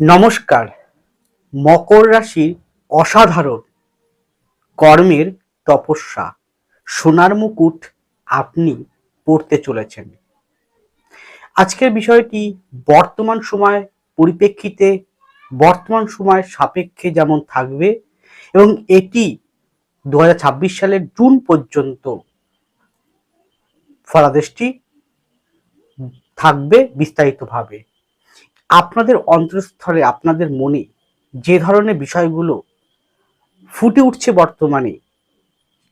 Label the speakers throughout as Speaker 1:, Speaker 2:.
Speaker 1: নমস্কার। মকর রাশির অসাধারণ। কর্মের তপস্যা। সোনার মুকুট আপনি পড়তে চলেছেন। আজকের বিষয়টি বর্তমান সময় পরিপ্রেক্ষিতে, বর্তমান সময় সাপেক্ষে যেমন থাকবে এবং এটি দু হাজার ছাব্বিশ সালের জুন পর্যন্ত ফলাদেশটি থাকবে বিস্তারিতভাবে। আপনাদের অন্তঃস্থলে, আপনাদের মনে যে ধরনের বিষয়গুলো ফুটে উঠছে বর্তমানে,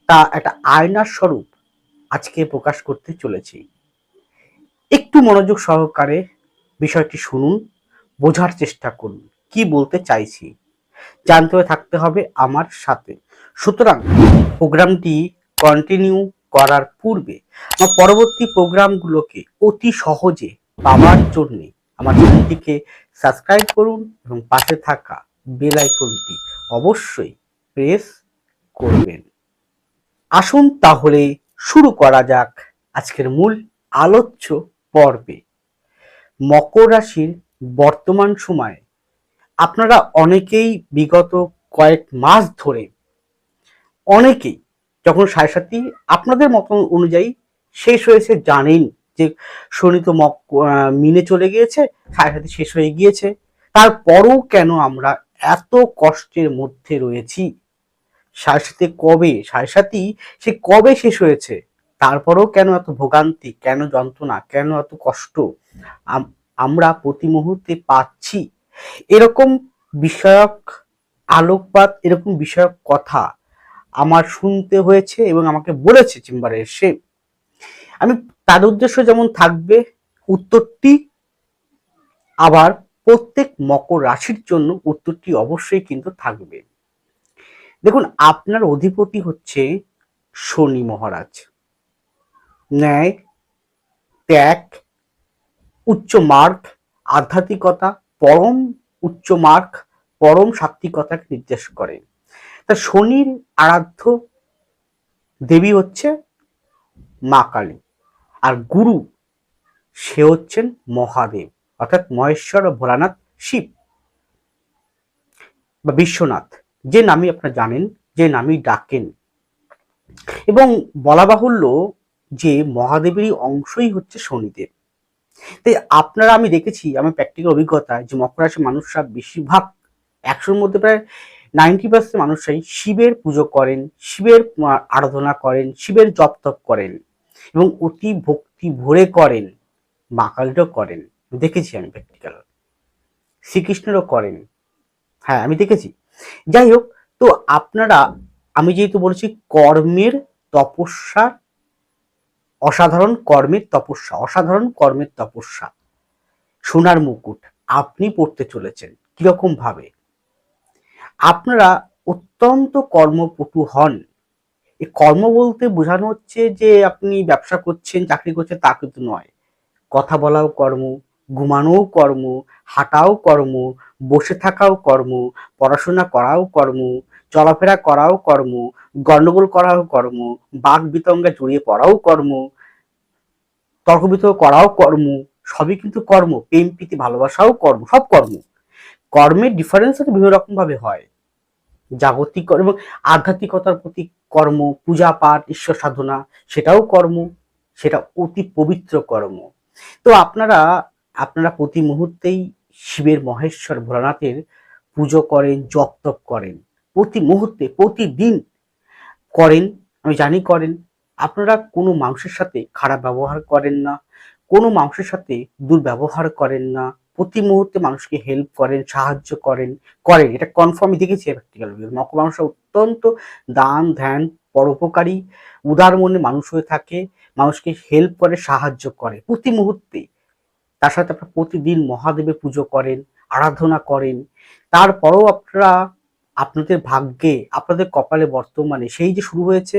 Speaker 1: তা একটা আয়নার স্বরূপ আজকে প্রকাশ করতে চলেছি। একটু মনোযোগ সহকারে বিষয়টি শুনুন, বোঝার চেষ্টা করুন, কি বলতে চাইছি। জানতে থাকতে হবে আমার সাথে। সুতরাং প্রোগ্রামটি কন্টিনিউ করার পূর্বে, আমার পরবর্তী প্রোগ্রামগুলোকে অতি সহজে পাওয়ার জন্যে আমার চ্যানেলটিকে সাবস্ক্রাইব করুন এবং পাশে থাকা বেল আইকনটি অবশ্যই প্রেস করবেন। আসুন তাহলে শুরু করা যাক আজকের মূল আলোচ্য পর্বে। মকর রাশির বর্তমান সময়ে আপনারা অনেকেই বিগত কয়েক মাস ধরে অনেকেই যখন সাড়ে সাতটি আপনাদের মতন অনুযায়ী শেষ হয়েছে জানেন যে শনি তো মক মিনে চলে গিয়েছে সাথে শেষ হয়ে গিয়েছে। তারপরও কেন আমরা এত কষ্টের মধ্যে রয়েছি? সাথে কবে? সাতই সে কবে শেষ হয়েছে? তারপরেও কেন এত ভোগান্তি? কেন যন্ত্রণা? কেন এত কষ্ট? আম- আমরা প্রতি মুহূর্তে পাচ্ছি। এরকম বিষয়ক আলোকপাত, এরকম বিষয়ক কথা আমার শুনতে হয়েছে এবং আমাকে বলেছে চেম্বারে এসে। আমি তার উদ্দেশ্য যেমন থাকবে, উত্তরটি আবার প্রত্যেক মকর রাশির জন্য উত্তরটি অবশ্যই কিন্তু থাকবে। দেখুন, আপনার অধিপতি হচ্ছে শনি মহারাজ। ন্যায়, ত্যাগ, উচ্চ মার্গ আধ্যাত্মিকতা, পরম উচ্চ মার্গ পরম সাত্বিকতাকে নির্দেশ করে। তা শনির আরাধ্য দেবী হচ্ছে মা কালী। আর গুরু, সে হচ্ছেন মহাদেব, অর্থাৎ মহেশ্বর ও ভোলানাথ শিব বা বিশ্বনাথ। যে নামই আপনারা জানেন, যে নামই ডাকেন। এবং বলা বাহুল্য যে মহাদেবেরই অংশই হচ্ছে শনিদেব। তাই আপনারা, আমি দেখেছি আমার প্র্যাকটিক্যাল অভিজ্ঞতা যে মকর রাশির মানুষরা বেশিরভাগ একশোর মধ্যে প্রায় নাইনটি পার্সেন্ট মানুষরাই শিবের পুজো করেন, শিবের আরাধনা করেন, শিবের জপ তপ করেন। এবং অতি ভক্তি ভরে করেন মা কালীরও করেন দেখেছি আমি প্র্যাকটিক্যাল শ্রীকৃষ্ণেরও করেন। হ্যাঁ আমি দেখেছি। যাই হোক, তো আপনারা, আমি যেহেতু বলেছি কর্মের তপস্যা, অসাধারণ কর্মের তপস্যা, অসাধারণ কর্মের তপস্যা। সোনার মুকুট আপনি পড়তে চলেছেন, কীরকম ভাবে? আপনারা অত্যন্ত কর্মপটু হন। এই কর্ম বলতে বোঝানো হচ্ছে যে আপনি ব্যবসা করছেন, চাকরি করছেন, তা কিন্তু নয়। কথা বলাও কর্ম, ঘুমানোও কর্ম, হাঁটাও কর্ম, বসে থাকাও কর্ম, পড়াশোনা করাও কর্ম, চলাফেরা করাও কর্ম গণ্ডগোল করাও কর্ম বাঘ বিতঙ্গে জড়িয়ে পড়াও কর্ম তর্ক বিতর্ক করাও কর্ম, সবই কিন্তু কর্ম। প্রেম, প্রীতি, ভালোবাসাও কর্ম, সব কর্ম। কর্মের ডিফারেন্স বিভিন্ন রকম ভাবে হয়। জাগতিক এবং আধ্যাত্মিকতার প্রতি কর্ম, পূজা পাঠ, ঈশ্বর সাধনা, সেটাও কর্ম, সেটা অতি পবিত্র কর্ম। তো আপনারা আপনারা প্রতি মুহূর্তেই শিবের মহেশ্বর ভোলানাথের পুজো করেন, জপ তপ করেন, প্রতি মুহূর্তে, প্রতিদিন করেন, আমি জানি করেন। আপনারা কোনো মানুষের সাথে খারাপ ব্যবহার করেন না, কোনো মানুষের সাথে দুর্ব্যবহার করেন না প্রতি মুহূর্তে মানুষকে হেল্প করেন, সাহায্য করেন করেন। এটা কনফার্মই দেখেছি প্র্যাকটিক্যাল মকর মানুষরা অত্যন্ত দান, ধ্যান, পরোপকারী, উদার মনে মানুষ হয়ে থাকে, মানুষকে হেল্প করে, সাহায্য করে প্রতি মুহূর্তে। তার সাথে আপনারা প্রতিদিন মহাদেবের পুজো করেন, আরাধনা করেন। তারপরেও আপনারা, আপনাদের ভাগ্যে, আপনাদের কপালে বর্তমানে সেই যে শুরু হয়েছে,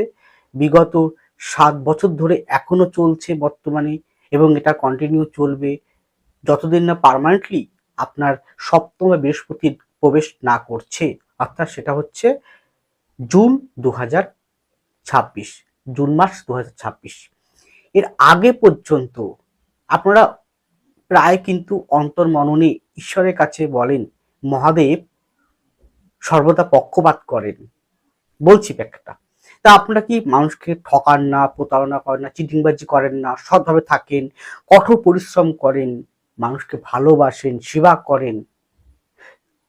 Speaker 1: বিগত সাত বছর ধরে এখনও চলছে বর্তমানে এবং এটা কন্টিনিউ চলবে। যতদিন না পার্মানেন্টলি আপনার সপ্তমে বৃহস্পতি প্রবেশ না করছে, অর্থাৎ সেটা হচ্ছে জুন দু জুন মাস দু এর আগে পর্যন্ত আপনারা প্রায় কিন্তু অন্তর্মননে ঈশ্বরের কাছে বলেন, মহাদেব সর্বদা পক্ষপাত করেন। বলছি ব্যাখ্যাটা। তা আপনারা কি মানুষকে ঠকান না, প্রতারণা করেন না, চিটিংবাজি করেন না, সৎভাবে থাকেন, কঠোর পরিশ্রম করেন মানুষকে ভালোবাসেন, সেবা করেন,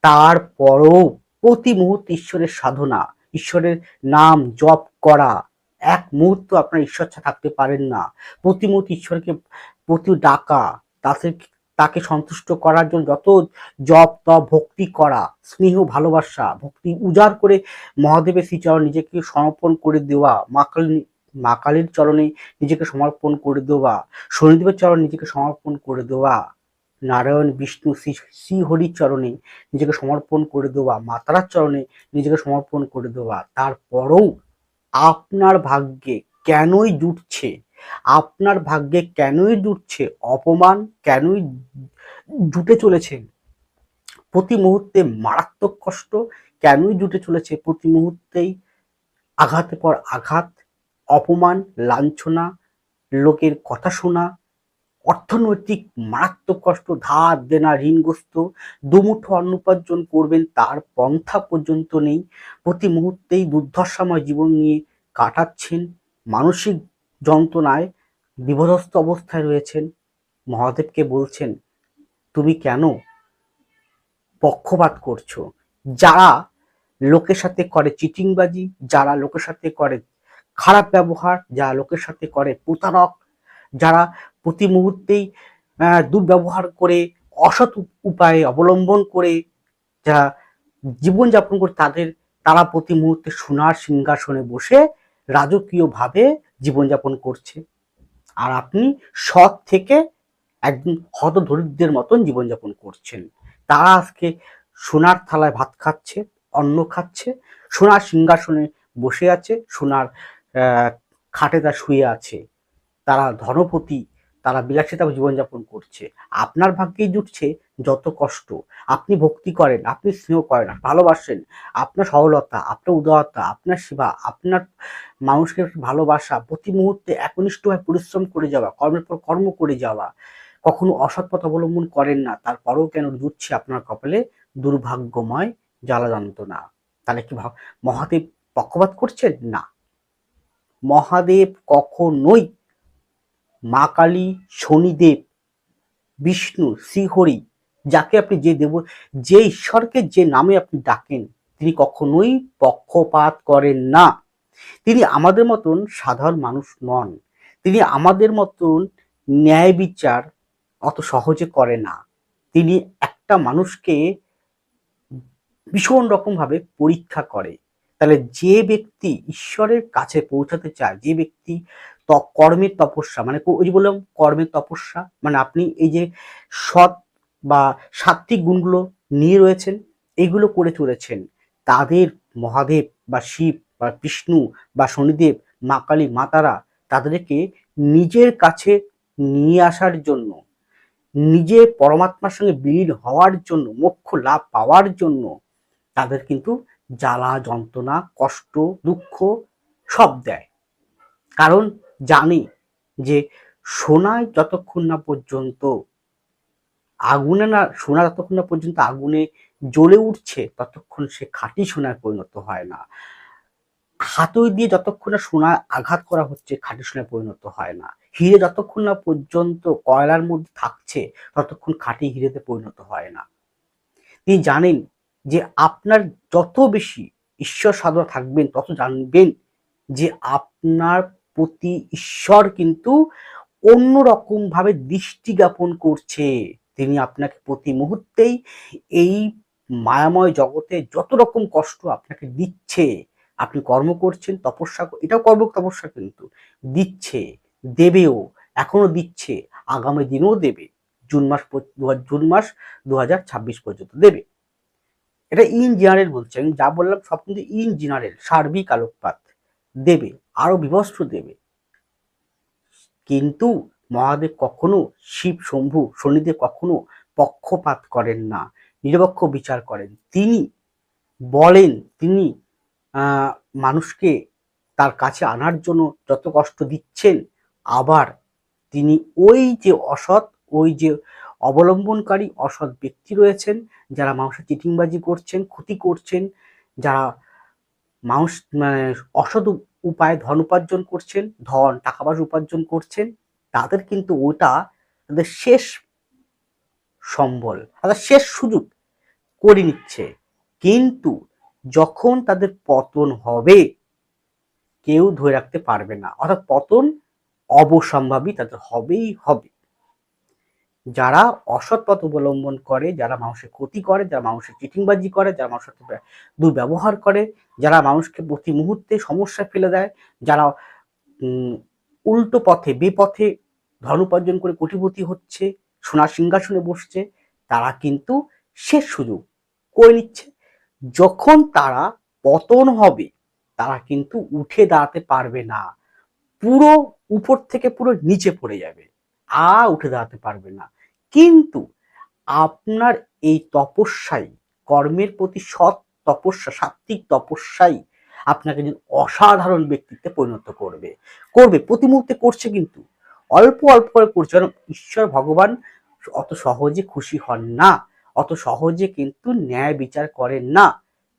Speaker 1: তারপরও প্রতি মুহূর্তে ঈশ্বরের সাধনা, ঈশ্বরের নাম জপ করা, এক মুহূর্ত আপনার ঈশ্বর ছাড়া থাকতে পারেন না। প্রতি মুহূর্তে ঈশ্বরকে প্রতি ডাকা তাদের তাকে সন্তুষ্ট করার জন্য যত জপ, তপ, ভক্তি করা, স্নেহ, ভালোবাসা, ভক্তি উজাড় করে মহাদেবের শ্রীচরণ নিজেকে সমর্পণ করে দেওয়া, মা কালী, মা কালীর চরণে নিজেকে সমর্পণ করে দেওয়া, শনিদেবের চরণে নিজেকে সমর্পণ করে দেওয়া নারায়ণ, বিষ্ণু, শ্রী শ্রী হরির চরণে নিজেকে সমর্পণ করে দেওয়া, মাতারার চরণে নিজেকে সমর্পণ করে দেওয়া, তারপরেও আপনার ভাগ্যে কেনই জুটছে? আপনার ভাগ্যে কেনই জুটছে? অপমান কেনই জুটে চলেছে? প্রতি মুহূর্তে মারাত্মক কষ্ট কেনই জুটে চলেছে? প্রতি মুহূর্তেই আঘাতের পর আঘাত, অপমান, লাঞ্ছনা, লোকের কথা শোনা অর্থনৈতিক মারাত্মক কষ্ট, ধার দেনা, ঋণগ্রস্ত, দুমুঠো অন্ন উপার্জন করবেন তার পন্থা পর্যন্ত নেই। প্রতি মুহূর্তেই দুর্ধর্ষাময় জীবন নিয়ে কাটাচ্ছেন, মানসিক যন্ত্রণায় বিভদস্ত অবস্থায় রয়েছেন। মহাদেবকে বলছেন, তুমি কেন পক্ষপাত করছ? যারা লোকের সাথে করে চিটিংবাজি, যারা লোকের সাথে করে খারাপ ব্যবহার, যারা লোকের সাথে করে প্রতারক, যারা প্রতি মুহূর্তেই দুর্ব্যবহার করে, অসৎ উপ- উপায়ে অবলম্বন করে যারা জীবনযাপন করে তাদের, তারা প্রতি মুহূর্তে সোনার সিংহাসনে বসে রাজকীয়ভাবে জীবনযাপন করছে। আর আপনি সৎ থেকে একদম হতদরিদ্রের মতন জীবনযাপন করছেন। তারা আজকে সোনার থালায় ভাত খাচ্ছে, অন্ন খাচ্ছে, সোনার সিংহাসনে বসে আছে, সোনার খাটে তা শুয়ে আছে। তারা ধনপতি তারা বিলাসিতা জীবনযাপন করছে। আপনার ভাগ্যেই জুটছে যত কষ্ট। আপনি ভক্তি করেন, আপনি স্নেহ করেন ভালোবাসেন। আপনার সরলতা, আপনার উদারতা, আপনার সেবা, আপনার মানুষকে ভালোবাসা প্রতি মুহূর্তে একনিষ্ঠভাবে পরিশ্রম করে যাওয়া, কর্মের পর কর্ম করে যাওয়া। কখনো অসৎ পথ অবলম্বন করেন না, তারপরেও কেন জুটছে আপনার কপালে? দুর্ভাগ্যময়, জ্বালা যন্ত্রণা। তাহলে কি মহাদেব পক্ষপাত করছেন? না। মহাদেব কখনোই মা কালী, শনিদেব, বিষ্ণু, শ্রীহরি, যাকে আপনি যে দেব, যে ঈশ্বরকে যে নামে আপনি ডাকেন, তিনি কখনোই পক্ষপাত করেন না। তিনি আমাদের মতন সাধারণ মানুষ নন। তিনি আমাদের মতন ন্যায় বিচার অত সহজে করে না। তিনি একটা মানুষকে ভীষণ রকমভাবে পরীক্ষা করে। তাহলে যে ব্যক্তি ঈশ্বরের কাছে পৌঁছাতে চায়, যে ব্যক্তি কর্মের তপস্যা মানে ওই যে বললাম, কর্মের তপস্যা মানে আপনি এই যে সৎ বা সাত্বিক গুণগুলো নিয়ে রয়েছেন, এগুলো করে চলেছেন। তাদের মহাদেব বা শিব বা বিষ্ণু বা শনিদেব, মা কালী মাতারা তাদেরকে নিজের কাছে নিয়ে আসার জন্য, নিজে পরমাত্মার সঙ্গে বিলীন হওয়ার জন্য, মোক্ষ লাভ পাওয়ার জন্য তাদের কিন্তু জ্বালা, যন্ত্রণা, কষ্ট, দুঃখ সব দেয়। কারণ জানি যে সোনায় যতক্ষণ না পর্যন্ত আগুনে না, সোনা যতক্ষণ না পর্যন্ত আগুনে জ্বলে উঠছে, ততক্ষণ সে খাঁটি সোনায় পরিণত হয় না। হাতুড়ি দিয়ে যতক্ষণ না সোনায় আঘাত করা হচ্ছে, খাঁটি সোনায় পরিণত হয় না। হিরে যতক্ষণ না পর্যন্ত কয়লার মধ্যে থাকছে, ততক্ষণ খাঁটি হিরেতে পরিণত হয় না। তিনি জানেন যে আপনার যত বেশি ঈশ্বর সাধনা থাকবেন, তত জানবেন যে আপনার প্রতি ঈশ্বর কিন্তু অন্যরকম ভাবে দৃষ্টি জ্ঞাপন করছে। তিনি আপনাকে প্রতি মুহূর্তেই এই মায়াময় জগতে যত রকম কষ্ট আপনাকে দিচ্ছে, আপনি কর্ম করছেন, তপস্যা এটাও কর্ম, তপস্যা কিন্তু দিচ্ছে, দেবেও এখনও দিচ্ছে, আগামী দিনেও দেবে, জুন মাস জুন মাস দু হাজার ছাব্বিশ পর্যন্ত দেবে। এটা ইন জেনারেল বলছে আমি যা বললাম সব কিন্তু ইন জেনারেল সার্বিক আলোকপাত। দেবে, আরও বিভস্ত্র দেবে। কিন্তু মহাদেব কখনো শিব, শম্ভু, শনিদেব কখনো পক্ষপাত করেন না, নিরপেক্ষ বিচার করেন। তিনি বলেন, তিনি মানুষকে তার কাছে আনার জন্য যত কষ্ট দিচ্ছেন, আবার তিনি ওই যে অসৎ, ওই যে অবলম্বনকারী অসৎ ব্যক্তি রয়েছেন, যারা মানুষের চিটিংবাজি করছেন, ক্ষতি করছেন, যারা মানুষ মানে অসৎ উপায়ে, ধন উপার্জন করছেন, ধন, টাকা পয়সা উপার্জন করছেন, তাদের কিন্তু ওটা তাদের শেষ সম্বল, তাদের শেষ সুযোগ করে নিচ্ছে। কিন্তু যখন তাদের পতন হবে, কেউ ধরে রাখতে পারবে না। অর্থাৎ পতন অবসম্ভাবী তাদের হবেই হবে। যারা অসৎ পথ অবলম্বন করে, যারা মানুষের ক্ষতি করে, যারা মানুষের চিটিংবাজি করে, যারা মানুষের দুর্ব্যবহার করে, যারা মানুষকে প্রতি মুহূর্তে সমস্যা ফেলে দেয়, যারা উল্টো পথে, বেপথে ধন উপার্জন করে কোটিপতি হচ্ছে, সোনার সিংহাসনে বসছে, তারা কিন্তু শেষ সুযোগ করে নিচ্ছে। যখন তারা পতন হবে, তারা কিন্তু উঠে দাঁড়াতে পারবে না। পুরো উপর থেকে পুরো নিচে পড়ে যাবে। আ উঠে দাঁড়াতে পারবে না। কিন্তু আপনার এই তপস্যাই, কর্মের প্রতি সৎ তপস্যা সাত্বিক তপস্যাই আপনাকে যেন অসাধারণ ব্যক্তিত্বে পরিণত করবে। করবে, প্রতি মুহূর্তে করছে কিন্তু। অল্প অল্প করে করছে। কারণ ঈশ্বর, ভগবান অত সহজে খুশি হন না। অত সহজে কিন্তু ন্যায় বিচার করেন না।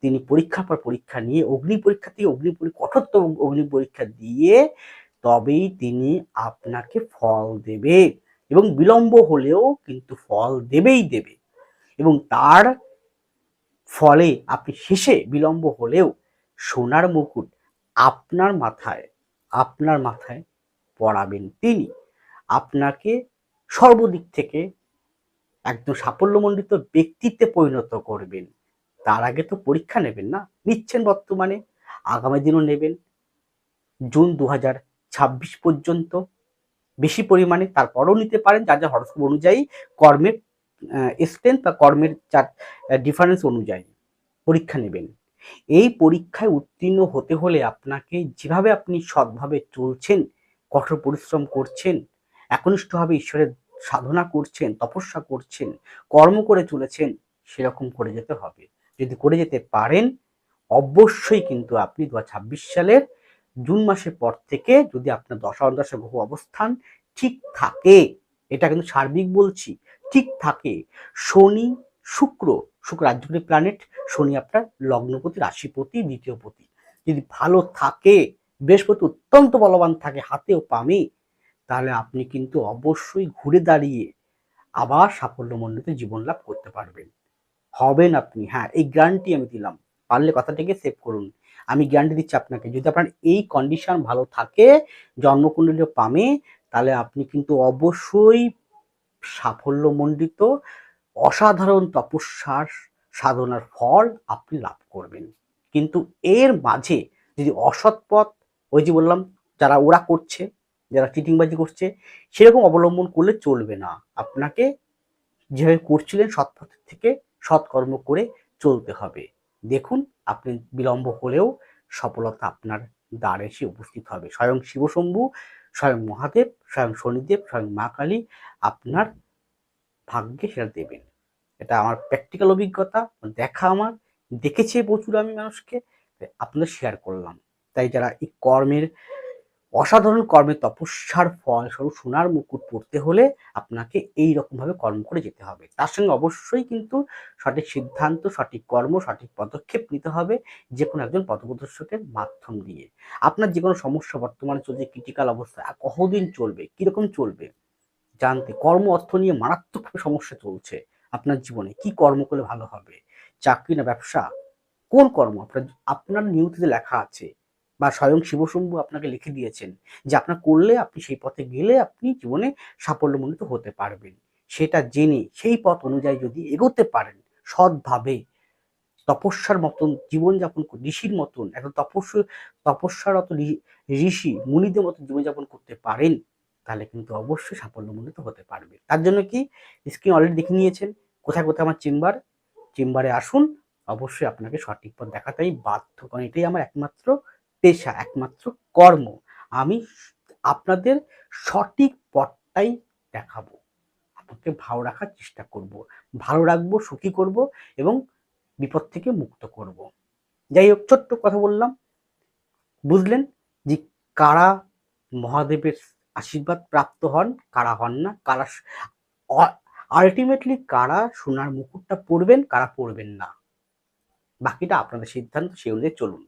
Speaker 1: তিনি পরীক্ষার পর পরীক্ষা নিয়ে, অগ্নি পরীক্ষা থেকে অগ্নি কঠোরতম অগ্নি পরীক্ষা দিয়ে, তবেই তিনি আপনাকে ফল দেবে। এবং বিলম্ব হলেও কিন্তু ফল দেবেই দেবে। এবং তার ফলে আপনি শেষে বিলম্ব হলেও সোনার মুকুট আপনার মাথায় আপনার মাথায় পড়াবেন তিনি। আপনাকে সর্বদিক থেকে একদম সাফল্যমণ্ডিত ব্যক্তিত্বে পরিণত করবেন। তার আগে তো পরীক্ষা নেবেন না, নিচ্ছেন বর্তমানে, আগামী দিনও নেবেন। জুন দু পর্যন্ত বেশি পরিমাণে তারপরও নিতে পারেন, যার যা হরস্কোপ অনুযায়ী কর্মের স্ট্রেন্থ বা কর্মের চার ডিফারেন্স অনুযায়ী পরীক্ষা নেবেন। এই পরীক্ষায় উত্তীর্ণ হতে হলে আপনাকে যেভাবে আপনি সৎভাবে চলছেন, কঠোর পরিশ্রম করছেন, একনিষ্ঠভাবে ঈশ্বরের সাধনা করছেন, তপস্যা করছেন, কর্ম করে চলেছেন, সেরকম করে যেতে হবে। যদি করে যেতে পারেন, অবশ্যই কিন্তু আপনি দু হাজার ছাব্বিশ সালের জুন মাসের পর থেকে যদি আপনার দশা গ্রহ অবস্থান ঠিক থাকে, এটা কিন্তু সার্বিক বলছি, ঠিক থাকে, শনি শুক্র শুক্র রাজ্যপতি প্ল্যানেট শনি আপনার লগ্নপতি, রাশিপতি দ্বিতীয়পতি যদি ভালো থাকে, বৃহস্পতি অত্যন্ত বলবান থাকে হাতে ও পামে, তাহলে আপনি কিন্তু অবশ্যই ঘুরে দাঁড়িয়ে আবার সাফল্যমণ্ডিত জীবন লাভ করতে পারবেন। হবেন আপনি হ্যাঁ এই গ্যারান্টি আমি দিলাম। পারলে কথাটাকে সেভ করুন। আমি গ্যারান্টি দিচ্ছি আপনাকে, যদি আপনার এই কন্ডিশন ভালো থাকে জন্মকুণ্ডলীয় পামে, তাহলে আপনি কিন্তু অবশ্যই সাফল্যমণ্ডিত, অসাধারণ তপস্যার সাধনার ফল আপনি লাভ করবেন। কিন্তু এর মাঝে যদি অসৎ পথ, ওই যে বললাম, যারা ওরা করছে, যারা চিটিংবাজি করছে, সেরকম অবলম্বন করলে চলবে না। আপনাকে যেভাবে করছিলেন সৎ পথের থেকে সৎকর্ম করে চলতে হবে। দেখুন, আপনি বিলম্ব হলেও সফলতা আপনার দ্বারে এসে উপস্থিত হবে। স্বয়ং শিবশম্ভু, স্বয়ং মহাদেব, স্বয়ং শনিদেব, স্বয়ং মা কালী আপনার ভাগ্যে সেটা দেবেন। এটা আমার প্র্যাকটিক্যাল অভিজ্ঞতা, দেখা আমার, দেখেছে প্রচুর আমি মানুষকে আপনাদের শেয়ার করলাম। তাই যারা এই কর্মের অসাধারণ কর্মের তপস্যার ফল স্বরূপ সোনার মুকুট পড়তে হলে আপনাকে এই রকমভাবে কর্ম করে যেতে হবে। তার সঙ্গে অবশ্যই কিন্তু সঠিক সিদ্ধান্ত, সঠিক কর্ম, সঠিক পদক্ষেপ নিতে হবে যে কোনো একজন পথপ্রদর্শকের মাধ্যম দিয়ে। আপনার যে কোনো সমস্যা বর্তমানে চলছে ক্রিটিক্যাল অবস্থা, কতদিন চলবে, কীরকম চলবে, জানতে, কর্ম অর্থ নিয়ে মারাত্মকভাবে সমস্যা চলছে আপনার জীবনে, কি কর্ম করলে ভালো হবে, চাকরি না ব্যবসা, কোন কর্ম? আপনার আপনার নিয়তিতে লেখা আছে বা স্বয়ং শিবশম্ভু আপনাকে লিখে দিয়েছেন যে আপনার করলে আপনি সেই পথে গেলে আপনি জীবনে সাফল্যমণ্ডিত হতে পারবেন। সেটা জেনে সেই পথ অনুযায়ী যদি এগোতে পারেন সৎভাবে, তপস্যার মতন জীবনযাপন ঋষির মতন একটা তপস্য, তপস্যারত ঋষি মুনিদের মতন জীবনযাপন করতে পারেন, তাহলে কিন্তু অবশ্যই সাফল্যমণ্ডিত হতে পারবে। তার জন্য কি? স্ক্রিন অলরেডি দেখে নিয়েছেন। কোথায় কোথায় আমার চেম্বার? চেম্বারে আসুন। অবশ্যই আপনাকে সঠিক পথ দেখাতেই বাধ্য কারণ এটাই আমার একমাত্র পেশা একমাত্র কর্ম। আমি আপনাদের সঠিক পথটাই দেখাবো। আপনাকে ভালো রাখার চেষ্টা করব। ভালো রাখব, সুখী করব এবং বিপদ থেকে মুক্ত করব। যাই হোক, ছোট্ট কথা বললাম। বুঝলেন যে কারা মহাদেবের আশীর্বাদ প্রাপ্ত হন, কারা হন না, কারা আলটিমেটলি কারা সোনার মুকুটটা পরবেন, কারা পরবেন না। বাকিটা আপনাদের সিদ্ধান্ত, সে অনুযায়ী চলুন।